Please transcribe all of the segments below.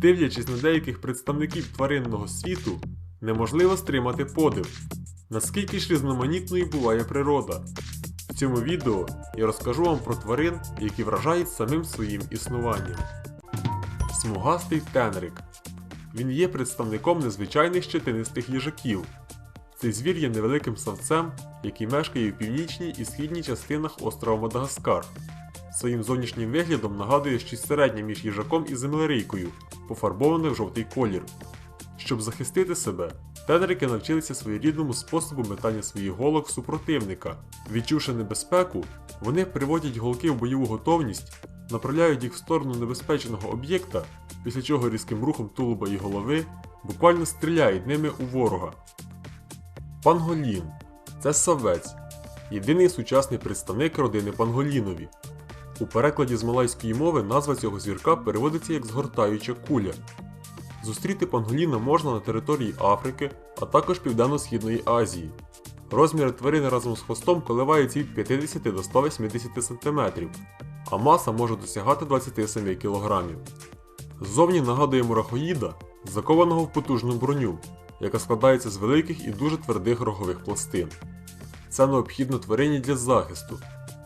Дивлячись на деяких представників тваринного світу, неможливо стримати подив. Наскільки ж різноманітною буває природа. В цьому відео я розкажу вам про тварин, які вражають самим своїм існуванням. Смугастий тенрик. Він є представником незвичайних щетинистих їжаків. Цей звір є невеликим савцем, який мешкає у північній і східній частинах острова Мадагаскар. Своїм зовнішнім виглядом нагадує щось середнє між їжаком і землерийкою, пофарбоване в жовтий колір. Щоб захистити себе, тенрики навчилися своєрідному способу метання своїх голок супротивника. Відчувши небезпеку, вони приводять голки в бойову готовність, направляють їх в сторону небезпечного об'єкта, після чого різким рухом тулуба і голови буквально стріляють ними у ворога. Панголін це савець, єдиний сучасний представник родини панголінові. У перекладі з малайської мови назва цього звірка переводиться як згортаюча куля. Зустріти панголіна можна на території Африки, а також Південно-Східної Азії. Розміри тварини разом з хвостом коливаються від 50 до 180 см, а маса може досягати 27 кг. Ззовні нагадує мурахоїда, закованого в потужну броню, яка складається з великих і дуже твердих рогових пластин. Це необхідно тварині для захисту.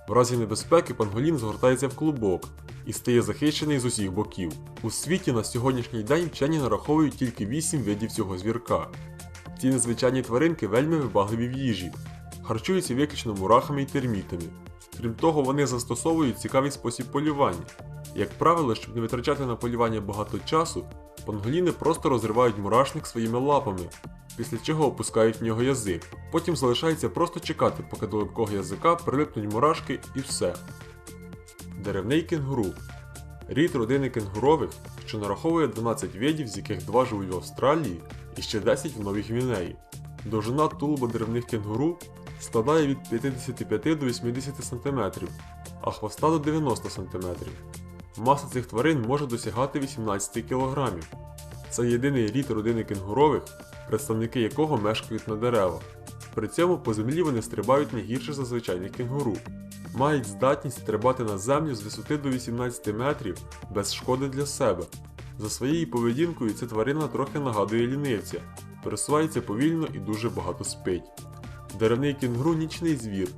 В разі небезпеки панголін згортається в клубок і стає захищений з усіх боків. У світі на сьогоднішній день вчені нараховують тільки 8 видів цього звірка. Ці незвичайні тваринки вельми вибагливі в їжі, харчуються виключно мурахами і термітами. Крім того, вони застосовують цікавий спосіб полювання. Як правило, щоб не витрачати на полювання багато часу, панголіни просто розривають мурашник своїми лапами, після чого опускають в нього язик. Потім залишається просто чекати, поки до липкого язика прилипнуть мурашки і все. Деревний кенгуру. Рід родини кенгурових, що нараховує 12 видів, з яких 2 живуть в Австралії і ще 10 в Новій Гвінеї. Довжина тулуба деревних кенгуру складає від 55 до 80 см, а хвоста до 90 см. Маса цих тварин може досягати 18 кг. Це єдиний рід родини кенгурових, представники якого мешкають на деревах. При цьому по землі вони стрибають не гірше за звичайних кенгуру. Мають здатність стрибати на землю з висоти до 18 метрів без шкоди для себе. За своєю поведінкою ця тварина трохи нагадує лінивця, пересувається повільно і дуже багато спить. Деревний кенгуру нічний звір,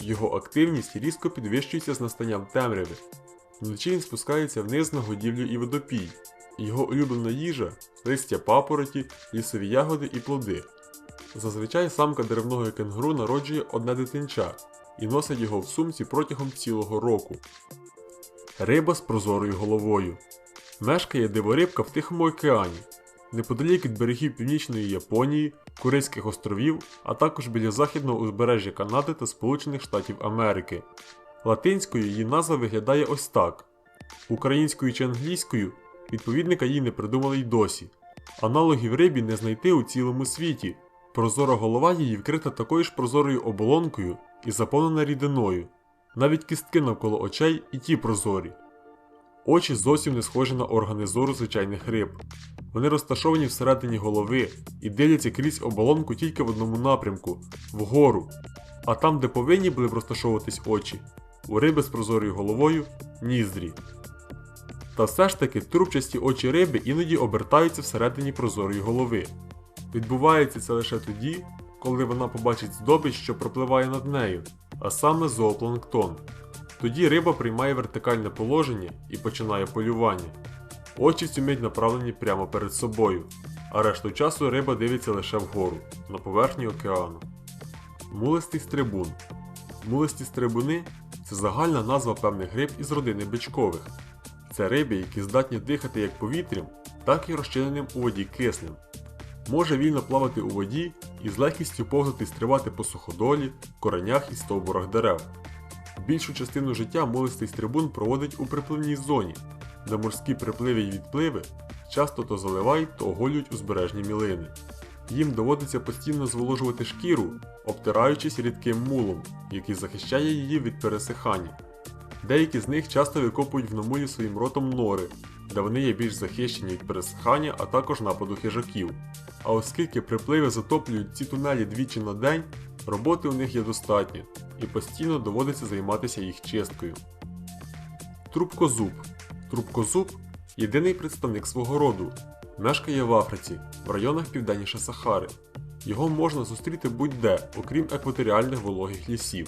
його активність різко підвищується з настанням темряви. Вночі він спускається вниз на годівлю і водопій. Його улюблена їжа листя папороті, лісові ягоди і плоди. Зазвичай самка деревного кенгуру народжує одне дитинча і носить його в сумці протягом цілого року. Риба з прозорою головою. Мешкає диворибка в Тихому океані, неподалік від берегів Північної Японії, Курильських островів, а також біля західного узбережжя Канади та Сполучених Штатів Америки. Латинською її назва виглядає ось так. Українською чи англійською відповідника їй не придумали й досі. Аналогів рибі не знайти у цілому світі. Прозора голова її вкрита такою ж прозорою оболонкою і заповнена рідиною. Навіть кістки навколо очей і ті прозорі. Очі зовсім не схожі на органи зору звичайних риб. Вони розташовані всередині голови і дивляться крізь оболонку тільки в одному напрямку вгору. А там, де повинні були б розташовуватись очі, у риби з прозорою головою ніздрі. Та все ж таки трубчасті очі риби іноді обертаються всередині прозорої голови. Відбувається це лише тоді, коли вона побачить здобич, що пропливає над нею, а саме зоопланктон. Тоді риба приймає вертикальне положення і починає полювання. Очі цю мить направлені прямо перед собою, а решту часу риба дивиться лише вгору, на поверхні океану. Мулистий стрибун. Мулисті стрибуни це загальна назва певних риб із родини бичкових. Це риби, які здатні дихати як повітрям, так і розчиненим у воді киснем. Може вільно плавати у воді і з легкістю повзати і стрибати по суходолі, коренях і стовбурах дерев. Більшу частину життя молистий стрибун проводить у припливній зоні, де морські припливи й відпливи часто то заливають, то оголюють узбережні мілини. Їм доводиться постійно зволожувати шкіру, обтираючись рідким мулом, який захищає її від пересихання. Деякі з них часто викопують в намулі своїм ротом нори, де вони є більш захищені від пересихання, а також нападу хижаків. А оскільки припливи затоплюють ці тунелі двічі на день, роботи у них є достатньо, і постійно доводиться займатися їх чисткою. Трубкозуб. Трубкозуб єдиний представник свого роду, мешкає в Африці, в районах південніше Сахари. Його можна зустріти будь-де, окрім екваторіальних вологих лісів.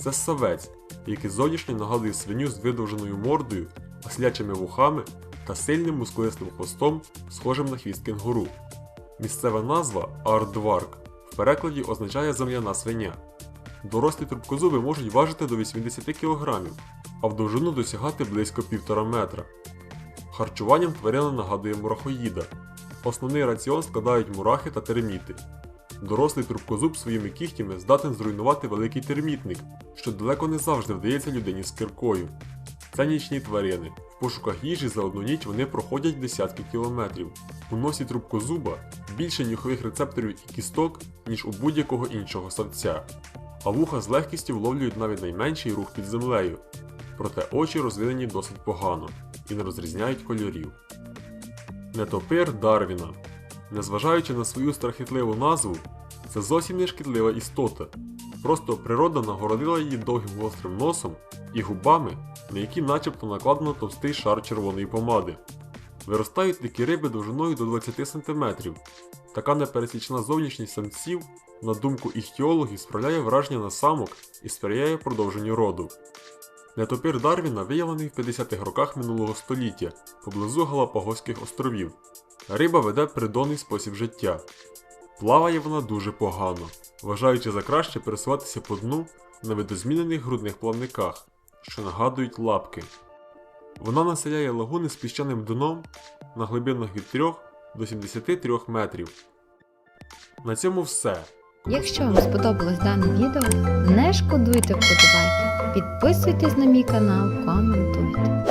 Це савець, який зовнішньо нагадує свиню з видовженою мордою, ослячими вухами та сильним мускулистим хвостом, схожим на хвіст кенгуру. Місцева назва Ардварк в перекладі означає земляна свиня. Дорослі трубкозуби можуть важити до 80 кг, а в довжину досягати близько 1,5 метра. Харчуванням тварина нагадує мурахоїда. Основний раціон складають мурахи та терміти. Дорослий трубкозуб своїми кігтями здатен зруйнувати великий термітник, що далеко не завжди вдається людині з киркою. Це нічні тварини. В пошуках їжі за одну ніч вони проходять десятки кілометрів. У носі трубкозуба більше нюхових рецепторів і кісток, ніж у будь-якого іншого савця. А вуха з легкістю вловлюють навіть найменший рух під землею. Проте очі розвинені досить погано і не розрізняють кольорів. Нетопир Дарвіна. Незважаючи на свою страхітливу назву, це зовсім не шкідлива істота. Просто природа нагородила її довгим гострим носом і губами, на які начебто накладено товстий шар червоної помади. Виростають такі риби довжиною до 20 см. Така непересічна зовнішність самців, на думку іхтіологів, справляє враження на самок і сприяє продовженню роду. Нетопир Дарвіна виявлений в 50-х роках минулого століття поблизу Галапагоських островів. Риба веде придонний спосіб життя. Плаває вона дуже погано, вважаючи за краще пересуватися по дну на видозмінених грудних плавниках, що нагадують лапки. Вона населяє лагуни з піщаним дном на глибинах від 3 до 73 метрів. На цьому все. Якщо вам сподобалось дане відео, не шкодуйте вподобайки. Підписуйтесь на мій канал, комент